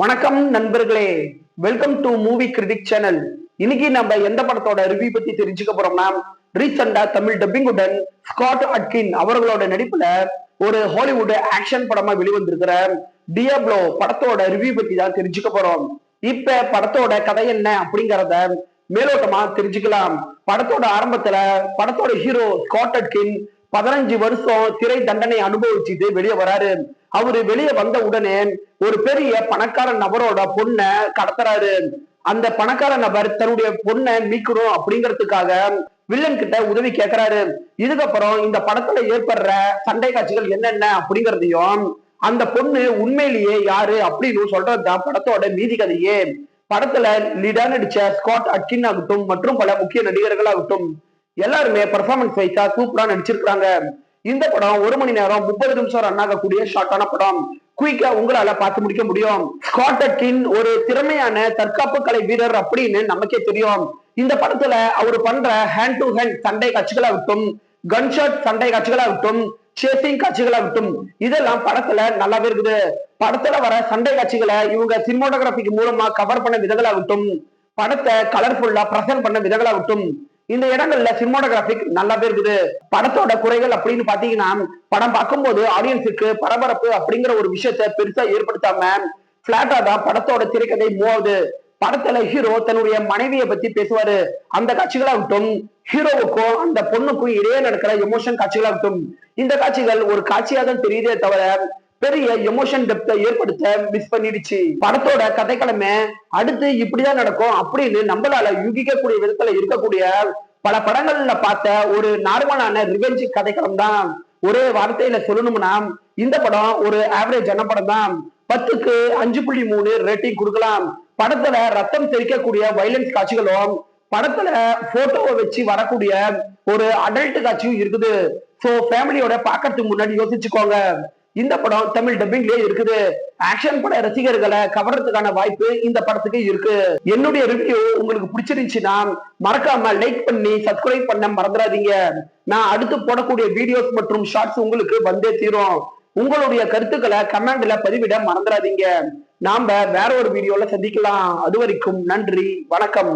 வணக்கம் நண்பர்களே. Welcome to movie critic channel இன்னைக்கு நம்ம எந்த படத்தோட ரிவ்யூ பத்தி தெரிஞ்சுக்க போறோம்னா ரீசெண்டா தமிழ் டப்பிங்குடன் ஸ்காட் அட்கின் அவர்களோட நடிப்புல ஒரு ஹாலிவுட் ஆக்ஷன் படமா வெளிவந்திருக்கிற டியாப்ளோ படத்தோட ரிவ்யூ பத்தி தான் தெரிஞ்சுக்க போறோம். இப்ப படத்தோட கதை என்ன அப்படிங்கறத மேலோட்டமா தெரிஞ்சுக்கலாம். படத்தோட ஆரம்பத்துல படத்தோட ஹீரோ ஸ்காட் அட்கின் பதினஞ்சு வருஷம் திரை தண்டனை அனுபவிச்சுட்டு வெளியே வராரு. அவரு வெளியே வந்த உடனே ஒரு பெரிய பணக்கார நபரோட பொண்ணை கடத்துறாரு. அந்த பணக்கார நபர் தன்னுடைய பொண்ணை மீட்கணும் அப்படிங்கிறதுக்காக வில்லன் கிட்ட உதவி கேட்கிறாரு இதுக்கப்புறம் இந்த படத்துல ஏற்படுற சண்டை காட்சிகள் என்னென்ன அப்படிங்கறதையும் அந்த பொண்ணு உண்மையிலேயே யாரு அப்படின்னு சொல்றதுதான் படத்தோட மீதி கதையே. படத்துல லிடா நடிச்ச ஸ்காட் அட்கின் ஆகட்டும் மற்றும் பல முக்கிய நடிகர்கள் ஆகட்டும் எல்லாருமே பர்ஃபார்மன்ஸ் வைஸா சூப்பரா நடிச்சிருக்காங்க இந்த படம் ஒரு மணி நேரம் முப்பது நிமிஷம் ரன் ஆகக்கூடிய ஷார்ட்டான படம். குயிக்கா உங்களால பார்த்து முடிக்க முடியும். ஸ்காட் அட்கின் ஒரு திறமையான தற்காப்பு கலை வீரர் அப்படின்னு நமக்கே தெரியும். இந்த படத்துல அவர் பண்ற ஹேண்ட் டு ஹேண்ட் சண்டை காட்சிகளாகட்டும் கன்ஷாட் சண்டை காட்சிகளாகட்டும் சேசிங் காட்சிகளாகட்டும் இதெல்லாம் படத்துல நல்லாவே இருக்குது. படத்துல வர சண்டை காட்சிகளை இவங்க சினிமோட்டோகிராபிக் மூலமா கவர் பண்ண விதங்களாகட்டும் படத்தை கலர்ஃபுல்லா பிரசன்ட் பண்ண விதங்களாகட்டும் இந்த இடங்கள்ல சினிமோட்டோகிராபிக் நல்லாவே இருக்குது படத்தோட குறைகள் அப்படின்னு பாத்தீங்கன்னா படம் பார்க்கும்போது ஆடியன்ஸுக்கு பரபரப்பு அப்படிங்கிற ஒரு விஷயத்த பெருசா ஏற்படுத்தாம பிளாட்டா தான் படத்தோட திரைக்கதை மூவாவது படத்துல ஹீரோ தன்னுடைய மனைவியை பத்தி பேசுவாரு. அந்த காட்சிகளாகட்டும் ஹீரோவுக்கும் அந்த பொண்ணுக்கும் இடையே நடக்கிற எமோஷன் காட்சிகளாகட்டும் இந்த காட்சிகள் ஒரு காட்சியாக தான் தெரியுதே தவிர பெரிய எமோஷன் டெப்த ஏற்படுத்த மிஸ் பண்ணிடுச்சு. படத்தோட கதைக்கிழமை அடுத்து இப்படிதான் நடக்கும் அப்படின்னு நம்மளால யூகிக்கக்கூடிய விதத்துல இருக்கக்கூடிய பல படங்கள்ல பார்த்த ஒரு நார்மலான ரிவெஞ்ச் கதைக்களம் தான் ஒரே வார்த்தையில சொல்லணும்னா இந்த படம் ஒரு ஆவரேஜான படம் தான். பத்துக்கு அஞ்சு புள்ளி மூணு ரேட்டிங் கொடுக்கலாம். படத்துல ரத்தம் தெரிக்கக்கூடிய வைலன்ஸ் காட்சிகளும் படத்துல போட்டோவை வச்சு வரக்கூடிய ஒரு அடல்ட் காட்சியும் இருக்குது. சோ ஃபேமிலியோட பாக்கிறதுக்கு முன்னாடி யோசிச்சுக்கோங்க. இந்த படம் தமிழ் டப்பிங்லயே இருக்குது. ஆக்ஷன் பட ரசிகர்களை கவர்றதுக்கான வாய்ப்பு இந்த படத்துக்கு இருக்கு. என்னுடைய ரிவ்யூ உங்களுக்கு பிடிச்சிருந்துச்சுன்னா மறக்காம லைக் பண்ணி சப்ஸ்கிரைப் பண்ண மறந்துடாதீங்க. நான் அடுத்து போடக்கூடிய வீடியோஸ் மற்றும் ஷார்ட்ஸ் உங்களுக்கு வந்தே தீரும். உங்களுடைய கருத்துக்களை கமெண்ட்ல பதிவிட மறந்துடாதீங்க. நாம வேற ஒரு வீடியோல சந்திக்கலாம். அது வரைக்கும் நன்றி வணக்கம்.